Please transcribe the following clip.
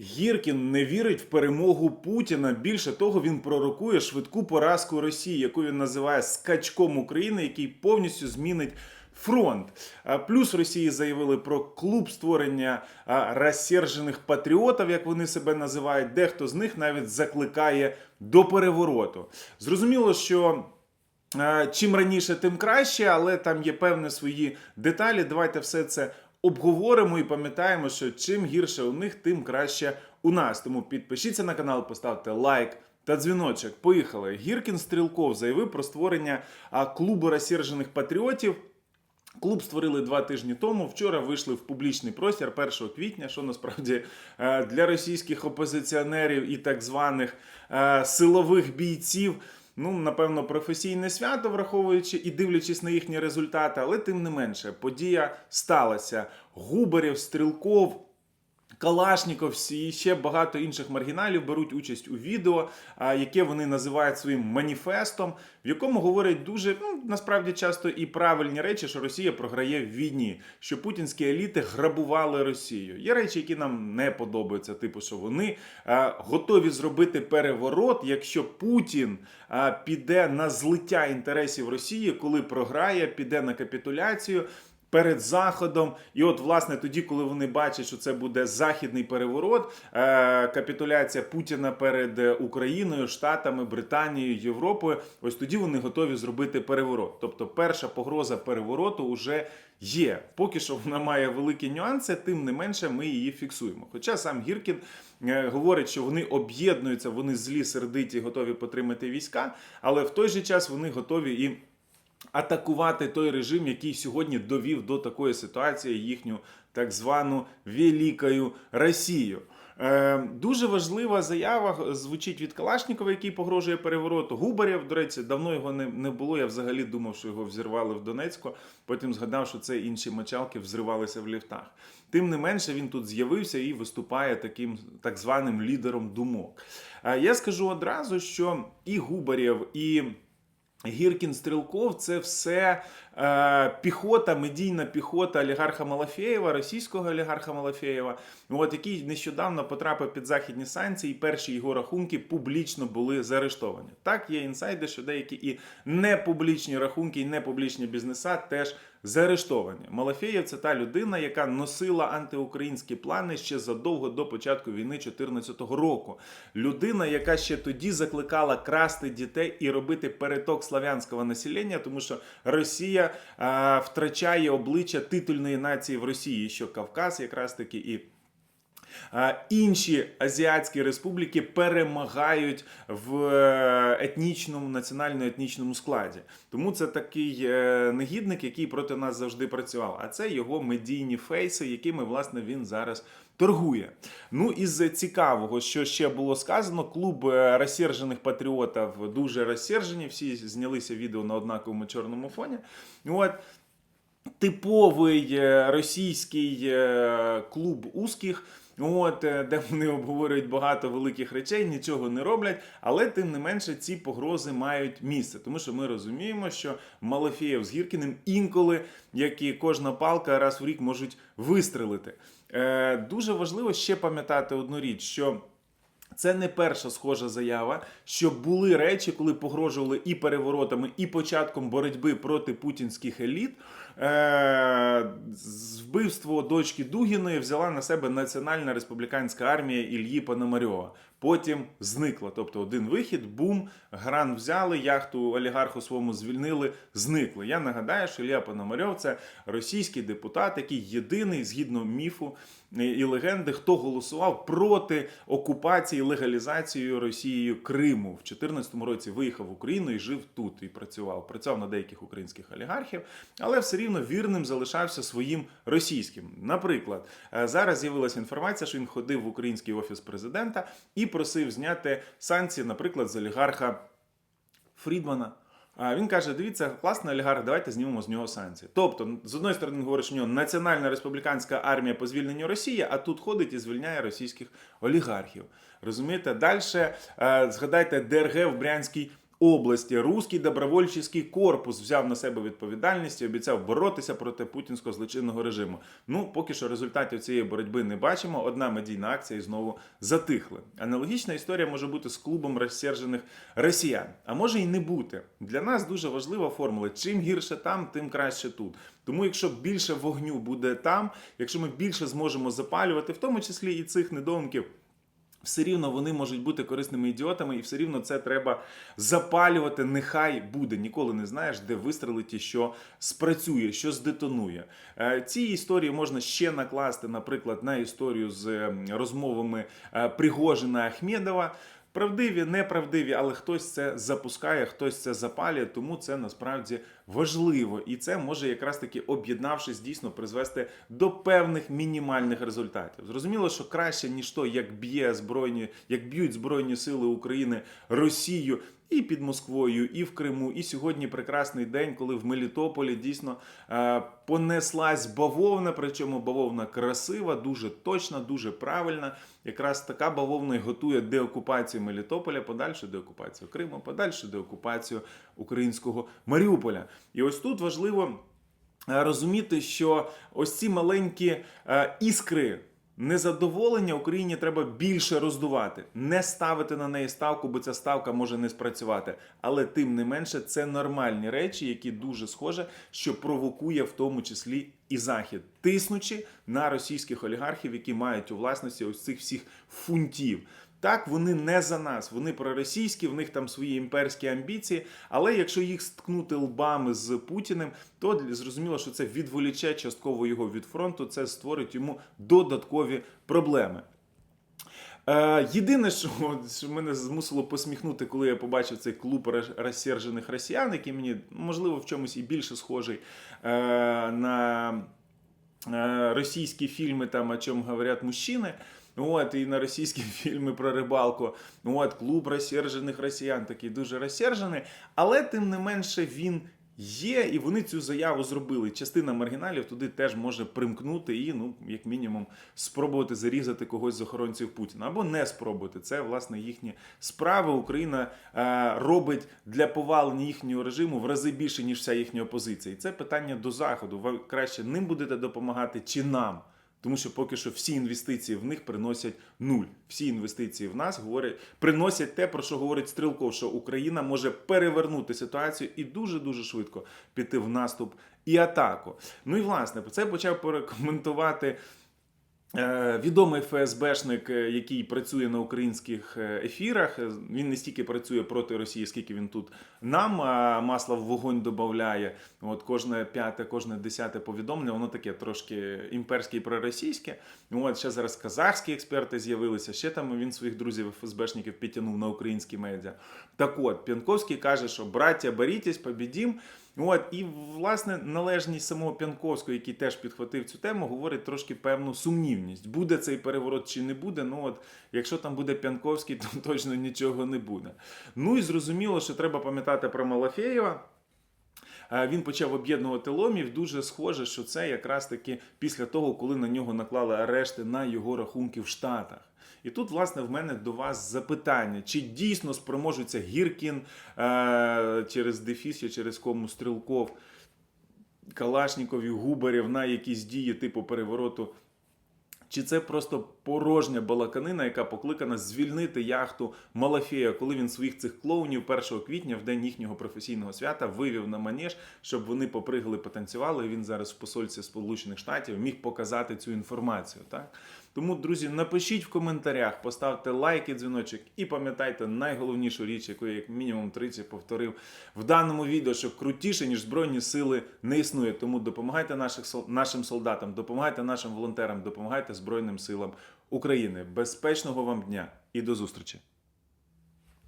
Гіркін не вірить в перемогу Путіна. Більше того, він пророкує швидку поразку Росії, яку він називає скачком України, який повністю змінить фронт. Плюс Росії заявили про клуб створення розсержених патріотів, як вони себе називають. Дехто з них навіть закликає до перевороту. Зрозуміло, що. Чим раніше, тим краще, але там є певні свої деталі. Давайте все це обговоримо і пам'ятаємо, що чим гірше у них, тим краще у нас. Тому підпишіться на канал, поставте лайк. Та дзвіночок. Поїхали. Гіркін Стрілков заявив про створення клубу розсержених патріотів. Клуб створили два тижні тому. Вчора вийшли в публічний простір 1 квітня, що насправді е, для російських опозиціонерів і так званих е, силових бійців. Ну, напевно, професійне свято, враховуючи і дивлячись на їхні результати, але тим не менше, подія сталася. Губарів, Стрілков, Калашніков і ще багато інших маргіналів беруть участь у відео, яке вони називають своїм маніфестом, в якому говорять дуже ну, насправді часто і правильні речі, що Росія програє в війні, що путінські еліти грабували Росію. Є речі, які нам не подобаються, типу, що вони готові зробити переворот, якщо Путін піде на злиття інтересів Росії, коли програє, піде на капітуляцію перед заходом. І от, власне, тоді, коли вони бачать, що це буде західний переворот, е, капітуляція Путіна перед е, Україною, Штатами, Британією, Європою, ось тоді вони готові зробити переворот. Тобто, перша погроза перевороту вже є. Поки що вона має великі нюанси, тим не менше ми її фіксуємо. Хоча сам Гіркін е, говорить, що вони об'єднуються, вони злі, сердиті, готові підтримати війська, але в той же час вони готові і атакувати той режим, який сьогодні довів до такої ситуації їхню так звану Великою Росію. Е, дуже важлива заява звучить від Калашнікова, який погрожує перевороту. Губарєв, до речі, давно його не, не було. Я взагалі думав, що його взірвали в Донецьку. Потім згадав, що це інші мочалки взривалися в ліфтах. Тим не менше, він тут з'явився і виступає таким так званим лідером думок. Е, я скажу одразу, що і Губарєв, і Гіркін Стрілков це все е, піхота, медійна піхота олігарха Малафєєва, російського олігарха Малафєєва, от, який нещодавно потрапив під західні санкції, і перші його рахунки публічно були заарештовані. Так, є інсайди, що деякі і непублічні рахунки, і непублічні бізнеса теж заарештовані. Малафєєв це та людина, яка носила антиукраїнські плани ще задовго до початку війни 2014 року. Людина, яка ще тоді закликала красти дітей і робити переток славянського населення, тому що Росія а, втрачає обличчя титульної нації в Росії, що Кавказ якраз таки і. Інші азіатські республіки перемагають в е, етнічному національно-етнічному складі. Тому це такий е, негідник, який проти нас завжди працював. А це його медійні фейси, якими власне він зараз торгує. Ну із цікавого, що ще було сказано, клуб е, розсержених патріотів дуже розсержені. Всі знялися відео на однаковому чорному фоні. От типовий російський клуб узких. От, е, де вони обговорюють багато великих речей, нічого не роблять, але тим не менше ці погрози мають місце, тому що ми розуміємо, що Малафєєв з Гіркіним інколи, як і кожна палка, раз в рік можуть вистрелити. Е, дуже важливо ще пам'ятати одну річ, що. Це не перша схожа заява, що були речі, коли погрожували і переворотами, і початком боротьби проти путінських еліт. Е, з- Вбивство дочки Дугіної взяла на себе Національна республіканська армія Ільї Пономарьова. Потім зникла. Тобто один вихід, бум, гран взяли, яхту олігарху своєму звільнили, зникли. Я нагадаю, що Ілля Пономарьов це російський депутат, який єдиний, згідно міфу і легенди, хто голосував проти окупації легалізацією Росією Криму. В 2014 році виїхав в Україну і жив тут і працював. Працював на деяких українських олігархів, але все рівно вірним залишався своїм російським. Наприклад, е, зараз з'явилася інформація, що він ходив в український офіс президента і просив зняти санкції, наприклад, з олігарха Фрідмана. Він каже: дивіться, класний олігарх, давайте знімемо з нього санкції. Тобто, з одної сторони, він говорить, що в нього Національна республіканська армія по звільненню Росії, а тут ходить і звільняє російських олігархів. Розумієте? Далі згадайте ДРГ в Брянській області руський добровольчий корпус взяв на себе відповідальність і обіцяв боротися проти путінського злочинного режиму. Ну, поки що результатів цієї боротьби не бачимо. Одна медійна акція і знову затихли. Аналогічна історія може бути з клубом розсержених росіян, а може і не бути. Для нас дуже важлива формула: чим гірше там, тим краще тут. Тому, якщо більше вогню буде там, якщо ми більше зможемо запалювати, в тому числі і цих недоумків. Все рівно вони можуть бути корисними ідіотами, і все рівно це треба запалювати. Нехай буде. Ніколи не знаєш, де вистрелить і що спрацює, що здетонує. Е, Ці історії можна ще накласти, наприклад, на історію з е, розмовами е, Пригожина Ахмедова. Правдиві, неправдиві, але хтось це запускає, хтось це запалює, тому це насправді важливо. І це може якраз таки об'єднавшись, дійсно призвести до певних мінімальних результатів. Зрозуміло, що краще ніж то, як б'є збройні, як б'ють збройні сили України Росію. І під Москвою, і в Криму, і сьогодні прекрасний день, коли в Мелітополі дійсно е, понеслась бавовна. Причому бавовна красива, дуже точна, дуже правильна. Якраз така бавовна і готує деокупацію Мелітополя, подальшу деокупацію Криму, подальшу деокупацію українського Маріуполя. І ось тут важливо е, розуміти, що ось ці маленькі е, іскри. Незадоволення Україні треба більше роздувати, не ставити на неї ставку, бо ця ставка може не спрацювати. Але тим не менше, це нормальні речі, які дуже схоже, що провокує в тому числі і захід, тиснучи на російських олігархів, які мають у власності ось цих всіх фунтів. Так, вони не за нас, вони проросійські, в них там свої імперські амбіції. Але якщо їх сткнути лбами з Путіним, то зрозуміло, що це відволіче частково його від фронту, це створить йому додаткові проблеми. Е, єдине, що, що мене змусило посміхнути, коли я побачив цей клуб роз- розсержених росіян, який мені можливо в чомусь і більше схожий е, на е, російські фільми, там о чому говорять мужчини. От, і на російські фільми про рибалку. От, клуб розсержених росіян, такий дуже розсержений. Але тим не менше він є, і вони цю заяву зробили. Частина маргіналів туди теж може примкнути і, ну, як мінімум, спробувати зарізати когось з охоронців Путіна або не спробувати. Це власне їхні справи. Україна е, робить для повалення їхнього режиму в рази більше ніж вся їхня опозиція. І це питання до заходу. Ви краще ним будете допомагати чи нам. Тому що поки що всі інвестиції в них приносять нуль. Всі інвестиції в нас говорять, приносять те, про що говорить Стрілков, що Україна може перевернути ситуацію і дуже дуже швидко піти в наступ і атаку. Ну і власне це почав порекоментувати. Е, Відомий ФСБшник, е, який працює на українських е, ефірах, він не стільки працює проти Росії, скільки він тут нам а, масла в вогонь додає. От кожне п'яте, кожне десяте повідомлення, воно таке трошки імперське і проросійське. От ще зараз казахські експерти з'явилися. Ще там він своїх друзів ФСБшників підтягнув на українські медіа. Так от П'янковський каже, що браття, борітесь, побідім. От і власне належність самого П'янковського, який теж підхватив цю тему, говорить трошки певну сумнівність. Буде цей переворот чи не буде. Ну от якщо там буде П'янковський, то точно нічого не буде. Ну і зрозуміло, що треба пам'ятати про Малафєєва. Е, Він почав об'єднувати ломів. Дуже схоже, що це якраз таки після того, коли на нього наклали арешти на його рахунки в Штатах. І тут, власне, в мене до вас запитання: чи дійсно спроможуться Гіркін е- через Дефіс чи через кому Стрілков, Калашніков і Губарєв на якісь дії типу перевороту чи це просто порожня балаканина, яка покликана звільнити яхту Малафея, коли він своїх цих клоунів 1 квітня, в день їхнього професійного свята, вивів на манеж, щоб вони попригали, потанцювали. І він зараз в посольстві Сполучених Штатів міг показати цю інформацію. Так тому, друзі, напишіть в коментарях, поставте лайк і дзвіночок, і пам'ятайте найголовнішу річ, яку я як мінімум тричі повторив в даному відео, що крутіше ніж збройні сили не існує. Тому допомагайте наших нашим солдатам, допомагайте нашим волонтерам, допомагайте Збройним силам України. Безпечного вам дня і до зустрічі!